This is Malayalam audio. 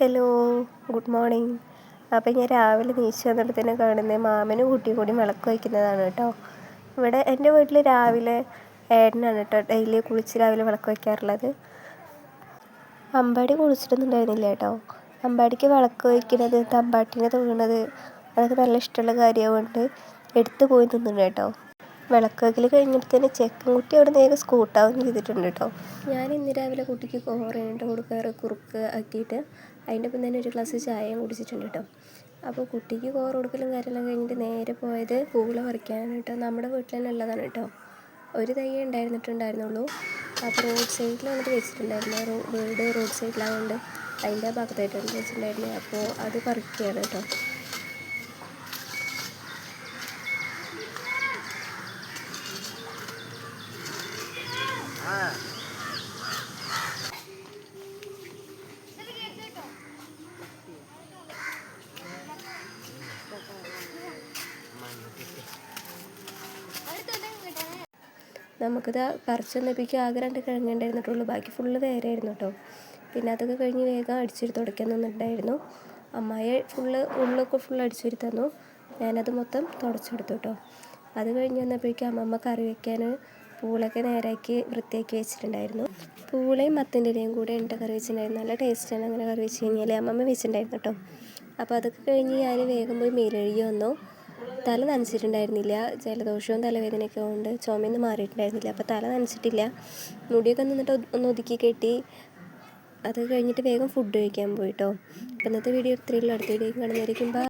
Hello good morning. അപ്പം ഞാൻ രാവിലെ നീച്ച് വന്നപ്പോൾ തന്നെ കാണുന്നത് മാമനും കുട്ടിയും കൂടി വിളക്ക് വയ്ക്കുന്നതാണ് കേട്ടോ. ഇവിടെ എന്റെ വീട്ടിൽ രാവിലെ ഏട്ടനാണ് കേട്ടോ ഡെയിലി കുളിച്ച് രാവിലെ വിളക്ക് വയ്ക്കാറുള്ളത്. അമ്പാടി കുളിച്ചിട്ടൊന്നും ഉണ്ടായിരുന്നില്ല കേട്ടോ. അമ്പാടിക്ക് വിളക്ക് വയ്ക്കുന്നത് തമ്പാട്ടിനെ തൊഴുന്നത് അതൊക്കെ നല്ല ഇഷ്ടമുള്ള കാര്യമായതുകൊണ്ട് എടുത്തു പോയി തിന്നുണ്ട് കേട്ടോ. വിളക്ക് വയ്ക്കൽ കഴിഞ്ഞപ്പോൾ തന്നെ അവിടെ അവിടെ നേരെ സ്കൂട്ടാവും ചെയ്തിട്ടുണ്ട് കേട്ടോ. ഞാൻ ഇന്ന് രാവിലെ കുട്ടിക്ക് കോറയുണ്ട് കൊടുക്കാറ് കുറുക്ക് ആക്കിയിട്ട് അതിന്റെ ഒപ്പം തന്നെ ഒരു ഗ്ലാസ് ചായയും കുടിച്ചിട്ടുണ്ട് കേട്ടോ. അപ്പോൾ കുട്ടിക്ക് കോറ് കൊടുക്കലും കാര്യമെല്ലാം കഴിഞ്ഞിട്ട് നേരെ പോയത് പൂള പറിക്കാനാണ് കേട്ടോ. നമ്മുടെ വീട്ടിൽ തന്നെ ഉള്ളതാണ് കേട്ടോ. ഒരു തൈ ഉണ്ടായിരുന്നിട്ടുണ്ടായിരുന്നുള്ളൂ. അപ്പോൾ റോഡ് സൈഡിൽ വന്നിട്ട് വെച്ചിട്ടുണ്ടായിരുന്നു. വീട് റോഡ് സൈഡിലായതുകൊണ്ട് അതിന്റെ ഭാഗത്തായിട്ടാണ് വെച്ചിട്ടുണ്ടായിരുന്നത്. അപ്പോൾ അത് പറിക്കുകയാണ് കേട്ടോ. നമുക്കിത് പറിച്ച് വന്നപ്പോഴേക്കും ആകെ രണ്ട് കിഴങ്ങുണ്ടായിരുന്നിട്ടുള്ളൂ ബാക്കി ഫുള്ള് വേറെയായിരുന്നു കേട്ടോ പിന്നെ അതൊക്കെ കഴിഞ്ഞ് വേഗം അടിച്ചൊരു തുടയ്ക്കാൻ അമ്മായി ഫുള്ള് ഉള്ളൊക്കെ ഫുള്ള് അടിച്ചൊരു തന്നു. ഞാനത് മൊത്തം തുടച്ചെടുത്തു കേട്ടോ അത് കഴിഞ്ഞ് വന്നപ്പോഴേക്കും അമ്മമ്മ കറി വെക്കാൻ പൂളൊക്കെ നേരാക്കി വൃത്തിയാക്കി വെച്ചിട്ടുണ്ടായിരുന്നു. പൂളയും മത്തിന്റെ ഇലയും കൂടെ ഉണ്ട് കറി വെച്ചിട്ടുണ്ടായിരുന്നു. നല്ല ടേസ്റ്റാണ് അങ്ങനെ കറി വെച്ച് കഴിഞ്ഞാൽ അമ്മമ്മ വെച്ചിട്ടുണ്ടായിരുന്നു കേട്ടോ. അപ്പോൾ അതൊക്കെ കഴിഞ്ഞ് ഞാൻ വേഗം പോയി മേലഴുകി വന്നു. തല നനച്ചിട്ടുണ്ടായിരുന്നില്ല. ജലദോഷവും തലവേദനയൊക്കെ കൊണ്ട് ചുമയൊന്നും മാറിയിട്ടുണ്ടായിരുന്നില്ല. അപ്പോൾ തല നനച്ചിട്ടില്ല. മുടിയൊക്കെ നിന്നിട്ട് ഒന്ന് ഒതുക്കി കെട്ടി അത് കഴിഞ്ഞിട്ട് വേഗം ഫുഡ് കഴിക്കാൻ പോയിട്ടോ ഇന്നത്തെ വീഡിയോ ഇത്രയുള്ള അടുത്ത വീഡിയോ കാണുന്നതായിരിക്കും.